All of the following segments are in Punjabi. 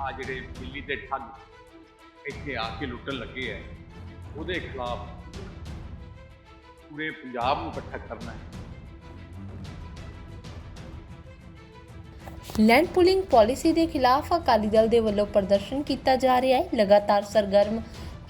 ਆ ਜਿਹੜੇ ਦਿੱਲੀ ਦੇ ਠੱਗ ਇੱਥੇ ਆ ਕੇ ਲੁੱਟਣ ਲੱਗੇ ਐ, ਉਹਦੇ ਖਿਲਾਫ ਪੂਰੇ ਪੰਜਾਬ ਨੂੰ ਇਕੱਠਾ ਕਰਨਾ ਹੈ ਲੈਂਡ ਪੁਲਿੰਗ ਪਾਲਿਸੀ ਦੇ ਖਿਲਾਫ ਅਕਾਲੀ ਦਲ ਦੇ ਵੱਲੋਂ ਪ੍ਰਦਰਸ਼ਨ ਕੀਤਾ ਜਾ ਰਿਹਾ ਹੈ ਲਗਾਤਾਰ ਸਰਗਰਮ।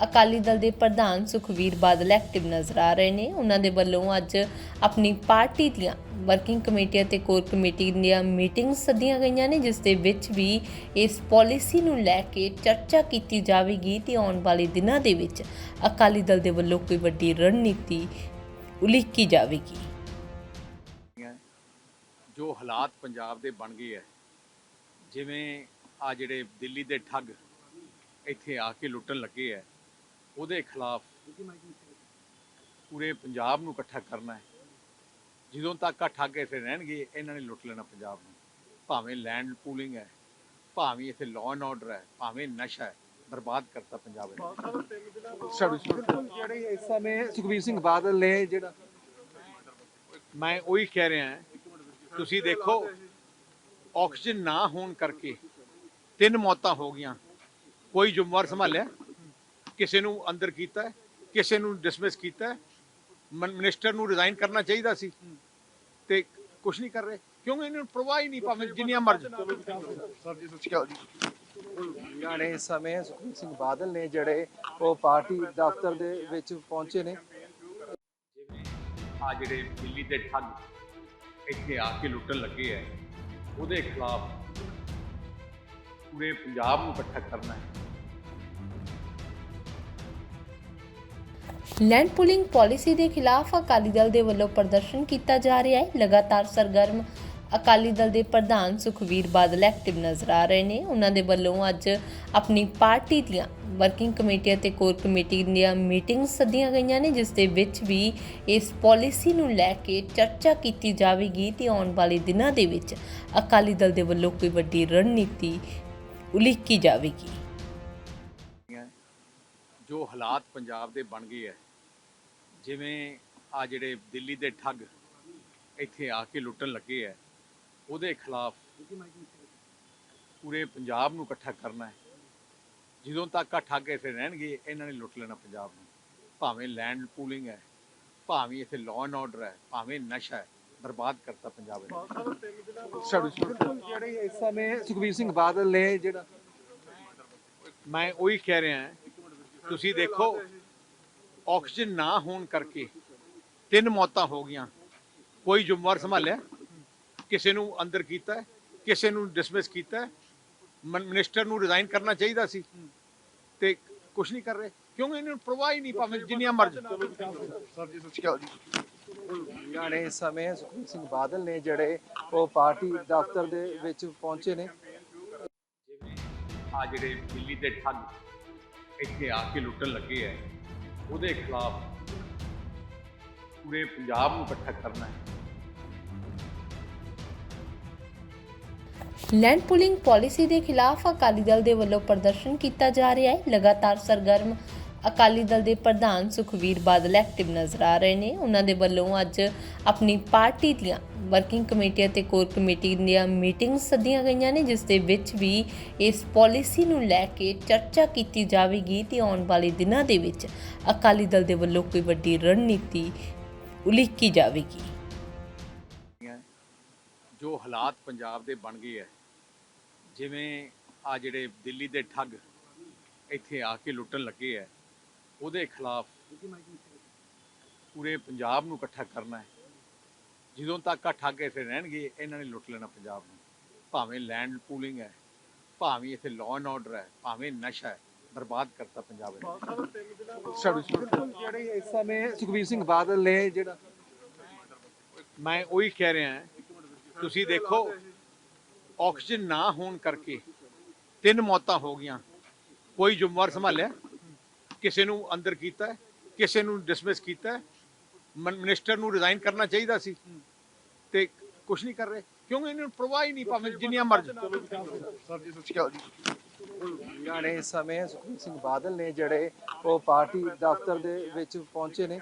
ਅਕਾਲੀ ਦਲ ਦੇ ਪ੍ਰਧਾਨ ਸੁਖਵੀਰ ਬਾਦਲ ਐਕਟਿਵ ਨਜ਼ਰ ਆ ਰਹੇ ਨੇ। ਉਹਨਾਂ ਦੇ ਵੱਲੋਂ ਅੱਜ ਆਪਣੀ ਪਾਰਟੀ ਦੀਆਂ ਵਰਕਿੰਗ ਕਮੇਟੀ ਅਤੇ ਕੋਰ ਕਮੇਟੀ ਦੀਆਂ ਮੀਟਿੰਗਸ ਸੱਦੀਆਂ ਗਈਆਂ ਨੇ, ਜਿਸ ਦੇ ਵਿੱਚ ਵੀ ਇਸ ਪਾਲਿਸੀ ਨੂੰ ਲੈ ਕੇ ਚਰਚਾ ਕੀਤੀ ਜਾਵੇਗੀ ਤੇ ਆਉਣ ਵਾਲੇ ਦਿਨਾਂ ਦੇ ਵਿੱਚ ਅਕਾਲੀ ਦਲ ਦੇ ਵੱਲੋਂ ਕੋਈ ਵੱਡੀ ਰਣਨੀਤੀ ਉਲੀਕੀ ਜਾਵੇਗੀ। ਜੋ ਹਾਲਾਤ ਪੰਜਾਬ ਦੇ ਬਣ ਗਏ ਐ ਜਿਵੇਂ ਆ ਜਿਹੜੇ ਦਿੱਲੀ ਦੇ ਠੱਗ ਇੱਥੇ ਆ ਕੇ ਲੁੱਟਣ ਲੱਗੇ ਐ ਉਹਦੇ ਖਿਲਾਫ ਪੂਰੇ ਪੰਜਾਬ ਨੂੰ ਇਕੱਠਾ ਕਰਨਾ ਹੈ। ਜਦੋਂ ਤੱਕ ਠੱਗ ਇੱਥੇ ਰਹਿਣਗੇ ਇਹਨਾਂ ਨੇ ਲੁੱਟ ਲੈਣਾ ਪੰਜਾਬ ਨੂੰ। ਭਾਵੇਂ ਲੈਂਡ ਪੂਲਿੰਗ ਹੈ ਭਾਵੇਂ ਇੱਥੇ ਲਾਅ ਐਂਡ ਆਰਡਰ ਹੈ ਭਾਵੇਂ ਨਸ਼ਾ ਹੈ ਬਰਬਾਦ ਕਰਤਾ ਪੰਜਾਬ ਨੇ। ਜਿਹੜੇ ਇਸ ਸਮੇਂ ਸੁਖਬੀਰ ਸਿੰਘ ਬਾਦਲ ਨੇ ਜਿਹੜਾ ਮੈਂ ਉਹੀ ਕਹਿ ਰਿਹਾ ਤੁਸੀਂ ਦੇਖੋ ਆਕਸੀਜਨ ਨਾ ਹੋਣ ਕਰਕੇ ਤਿੰਨ ਮੌਤਾਂ ਹੋ ਗਈਆਂ। ਕੋਈ ਜ਼ਿੰਮੇਵਾਰ ਸੰਭਾਲਿਆ? ਕਿਸੇ ਨੂੰ ਅੰਦਰ ਕੀਤਾ ਹੈ, ਕਿਸੇ ਨੂੰ ਡਿਸਮਿਸ ਕੀਤਾ ਹੈ। ਮਨ- ਮਿਨਿਸਟਰ ਨੂੰ ਰਿਜ਼ਾਈਨ ਕਰਨਾ ਚਾਹੀਦਾ ਸੀ ਤੇ ਕੁਝ ਨਹੀਂ ਕਰ ਰਹੇ ਕਿਉਂਕਿ ਇਹਨਾਂ ਨੂੰ ਪ੍ਰਵਾਹ ਹੀ ਨਹੀਂ ਭਾਵੇਂ ਜਿੰਨੀਆਂ ਮਰਜ਼ੀ ਸਰ ਜੀ ਸਤਿ ਸ਼੍ਰੀ ਅਕਾਲ ਜੀ। ਜਿਹੜੇ ਇਸ ਸਮੇਂ ਸੁਖਬੀਰ ਸਿੰਘ ਬਾਦਲ ਨੇ ਜਿਹੜੇ ਉਹ ਪਾਰਟੀ ਦਫ਼ਤਰ ਦੇ ਵਿੱਚ ਪਹੁੰਚੇ ਨੇ। ਆ ਜਿਹੜੇ ਦਿੱਲੀ ਦੇ ਠੱਗ ਇੱਥੇ ਆ ਕੇ ਲੁੱਟਣ ਲੱਗੇ ਐ ਉਹਦੇ ਖਿਲਾਫ ਪੂਰੇ ਪੰਜਾਬ ਨੂੰ ਇਕੱਠਾ ਕਰਨਾ ਹੈ। ਲੈਂਡ ਪੁਲਿੰਗ ਪਾਲਿਸੀ ਦੇ ਖਿਲਾਫ ਅਕਾਲੀ ਦਲ ਦੇ ਵੱਲੋਂ ਪ੍ਰਦਰਸ਼ਨ ਕੀਤਾ ਜਾ ਰਿਹਾ ਹੈ। ਲਗਾਤਾਰ ਸਰਗਰਮ ਅਕਾਲੀ ਦਲ ਦੇ ਪ੍ਰਧਾਨ ਸੁਖਵੀਰ ਬਾਦਲ ਐਕਟਿਵ ਨਜ਼ਰ ਆ ਰਹੇ ਨੇ। ਉਹਨਾਂ ਦੇ ਵੱਲੋਂ ਅੱਜ ਆਪਣੀ ਪਾਰਟੀ ਦੀਆਂ ਵਰਕਿੰਗ ਕਮੇਟੀ ਅਤੇ ਕੋਰ ਕਮੇਟੀ ਦੀਆਂ ਮੀਟਿੰਗਸ ਸੱਦੀਆਂ ਗਈਆਂ ਨੇ, ਜਿਸ ਦੇ ਵਿੱਚ ਵੀ ਇਸ ਪਾਲਿਸੀ ਨੂੰ ਲੈ ਕੇ ਚਰਚਾ ਕੀਤੀ ਜਾਵੇਗੀ ਤੇ ਆਉਣ ਵਾਲੇ ਦਿਨਾਂ ਦੇ ਵਿੱਚ ਅਕਾਲੀ ਦਲ ਦੇ ਵੱਲੋਂ ਕੋਈ ਵੱਡੀ ਰਣਨੀਤੀ ਉਲੀਕੀ ਜਾਵੇਗੀ। ਜੋ ਹਾਲਾਤ ਪੰਜਾਬ ਦੇ ਬਣ ਗਏ ਐ ਜਿਵੇਂ ਆ ਜਿਹੜੇ ਦਿੱਲੀ ਦੇ ਠੱਗ ਇੱਥੇ ਆ ਕੇ ਲੁੱਟਣ ਲੱਗੇ ਐ ਉਹਦੇ ਖਿਲਾਫ ਪੂਰੇ ਪੰਜਾਬ ਨੂੰ ਇਕੱਠਾ ਕਰਨਾ ਹੈ। ਜਦੋਂ ਤੱਕ ਆ ਠੱਗ ਇੱਥੇ ਰਹਿਣਗੇ ਇਹਨਾਂ ਨੇ ਲੁੱਟ ਲੈਣਾ ਪੰਜਾਬ ਨੂੰ। ਭਾਵੇਂ ਲੈਂਡ ਪੂਲਿੰਗ ਹੈ ਭਾਵੇਂ ਇੱਥੇ ਲਾਅ ਐਂਡ ਆਰਡਰ ਹੈ ਭਾਵੇਂ ਨਸ਼ਾ ਹੈ ਬਰਬਾਦ ਕਰਤਾ ਪੰਜਾਬ ਨੇ। ਜਿਹੜੇ ਇਸ ਸਮੇਂ ਸੁਖਬੀਰ ਸਿੰਘ ਬਾਦਲ ਨੇ ਜਿਹੜਾ ਮੈਂ ਉਹੀ ਕਹਿ ਰਿਹਾ ਤੁਸੀਂ ਦੇਖੋ ਆਕਸੀਜਨ ਨਾ ਹੋਣ ਕਰਕੇ ਤਿੰਨ ਮੌਤਾਂ ਹੋ ਗਈਆਂ। ਕੋਈ ਜ਼ਿੰਮੇਵਾਰ ਸੰਭਾਲਿਆ ਕਿਸੇ ਨੂੰ ਅੰਦਰ ਕੀਤਾ ਕਿਸੇ ਨੂੰ ਡਿਸਮਿਸ ਕੀਤਾ ਮਿਨਿਸਟਰ ਨੂੰ ਰਿਜ਼ਾਈਨ ਕਰਨਾ ਚਾਹੀਦਾ ਸੀ ਤੇ ਕੁਝ ਨਹੀਂ ਕਰ ਰਹੇ। ਕਿਉਂਕਿ ਇਹਨਾਂ ਨੂੰ ਪ੍ਰਵਾਹ ਹੀ ਨਹੀਂ ਭਾਵੇਂ ਜਿੰਨੀਆਂ ਮਰਜ਼ੀ। ਸਰ ਜੀ ਸਤਿ ਸ਼੍ਰੀ ਅਕਾਲ ਜੀ। ਇਸ ਸਮੇਂ ਸੁਖਬੀਰ ਸਿੰਘ ਬਾਦਲ ਨੇ ਜਿਹੜੇ ਉਹ ਪਾਰਟੀ ਦਫ਼ਤਰ ਦੇ ਵਿੱਚ ਪਹੁੰਚੇ ਨੇ। ਆ ਜਿਹੜੇ ਦਿੱਲੀ ਦੇ ਠੱਗ। ਇੱਥੇ ਆ ਕੇ ਲੁੱਟਣ ਲੱਗੇ ਐ। ਉਹਦੇ ਖਿਲਾਫ ਪੂਰੇ ਪੰਜਾਬ ਨੂੰ ਇਕੱਠਾ ਕਰਨਾ ਹੈ ਲੈਂਡ ਪੁਲਿੰਗ ਪਾਲਿਸੀ ਦੇ ਖਿਲਾਫ ਅਕਾਲੀ ਦਲ ਦੇ ਵੱਲੋਂ ਪ੍ਰਦਰਸ਼ਨ ਕੀਤਾ ਜਾ ਰਿਹਾ ਹੈ ਲਗਾਤਾਰ ਸਰਗਰਮ ਅਕਾਲੀ ਦਲ ਦੇ ਪ੍ਰਧਾਨ ਸੁਖਵੀਰ ਬਾਦਲ ਐਕਟਿਵ ਨਜ਼ਰ ਆ ਰਹੇ ਨੇ। ਉਹਨਾਂ ਦੇ ਵੱਲੋਂ ਅੱਜ ਆਪਣੀ ਪਾਰਟੀ ਦੀਆਂ ਵਰਕਿੰਗ ਕਮੇਟੀ ਅਤੇ ਕੋਰ ਕਮੇਟੀ ਦੀਆਂ ਮੀਟਿੰਗਸ ਸੱਦੀਆਂ ਗਈਆਂ ਨੇ, ਜਿਸ ਦੇ ਵਿੱਚ ਵੀ ਇਸ ਪਾਲਿਸੀ ਨੂੰ ਲੈ ਕੇ ਚਰਚਾ ਕੀਤੀ ਜਾਵੇਗੀ ਤੇ ਆਉਣ ਵਾਲੇ ਦਿਨਾਂ ਦੇ ਵਿੱਚ ਅਕਾਲੀ ਦਲ ਦੇ ਵੱਲੋਂ ਕੋਈ ਵੱਡੀ ਰਣਨੀਤੀ ਉਲੀਕੀ ਜਾਵੇਗੀ। ਜੋ ਹਾਲਾਤ ਪੰਜਾਬ ਦੇ ਬਣ ਗਏ ਐ ਜਿਵੇਂ ਆ ਜਿਹੜੇ ਦਿੱਲੀ ਦੇ ਠੱਗ ਇੱਥੇ ਆ ਕੇ ਲੁੱਟਣ ਲੱਗੇ ਐ ਉਹਦੇ ਖਿਲਾਫ ਪੂਰੇ ਪੰਜਾਬ ਨੂੰ ਇਕੱਠਾ ਕਰਨਾ ਹੈ। ਜਦੋਂ ਤੱਕ ਆ ਠੱਗ ਇੱਥੇ ਰਹਿਣਗੇ ਇਹਨਾਂ ਨੇ ਲੁੱਟ ਲੈਣਾ ਪੰਜਾਬ ਨੂੰ। ਭਾਵੇਂ ਲੈਂਡ ਪੂਲਿੰਗ ਹੈ ਭਾਵੇਂ ਇੱਥੇ ਲਾਅ ਐਂਡ ਆਰਡਰ ਹੈ ਭਾਵੇਂ ਨਸ਼ਾ ਹੈ ਬਰਬਾਦ ਕਰਤਾ ਪੰਜਾਬ ਨੇ। ਜਿਹੜੇ ਇਸ ਸਮੇਂ ਸੁਖਬੀਰ ਸਿੰਘ ਬਾਦਲ ਨੇ ਜਿਹੜਾ ਮੈਂ ਉਹੀ ਕਹਿ ਰਿਹਾ ਤੁਸੀਂ ਦੇਖੋ ਆਕਸੀਜਨ ਨਾ ਹੋਣ ਕਰਕੇ ਤਿੰਨ ਮੌਤਾਂ ਹੋ ਗਈਆਂ। ਕੋਈ ਜ਼ਿੰਮੇਵਾਰ ਸੰਭਾਲਿਆ? ਕਿਸੇ ਨੂੰ ਅੰਦਰ ਕੀਤਾ ਕਿਸੇ ਨੂੰ ਡਿਸਮਿਸ ਕੀਤਾ ਮਿਨਿਸਟਰ ਨੂੰ ਰਿਜ਼ਾਈਨ ਕਰਨਾ ਚਾਹੀਦਾ ਸੀ ਤੇ ਕੁਝ ਨਹੀਂ ਕਰ ਰਹੇ ਕਿਉਂਕਿ ਇਹਨਾਂ ਨੂੰ ਪ੍ਰਵਾਹ ਹੀ ਨਹੀਂ ਭਾਵੇਂ ਜਿੰਨੀਆਂ ਮਰਜ਼ੀ। ਸਰ ਜੀ ਸਤਿ ਸ਼੍ਰੀ ਅਕਾਲ ਜੀ। ਇਸ ਸਮੇਂ ਸੁਖਬੀਰ ਸਿੰਘ ਬਾਦਲ ਨੇ ਜਿਹੜੇ ਉਹ ਪਾਰਟੀ ਦਫ਼ਤਰ ਦੇ ਵਿੱਚ ਪਹੁੰਚੇ ਨੇ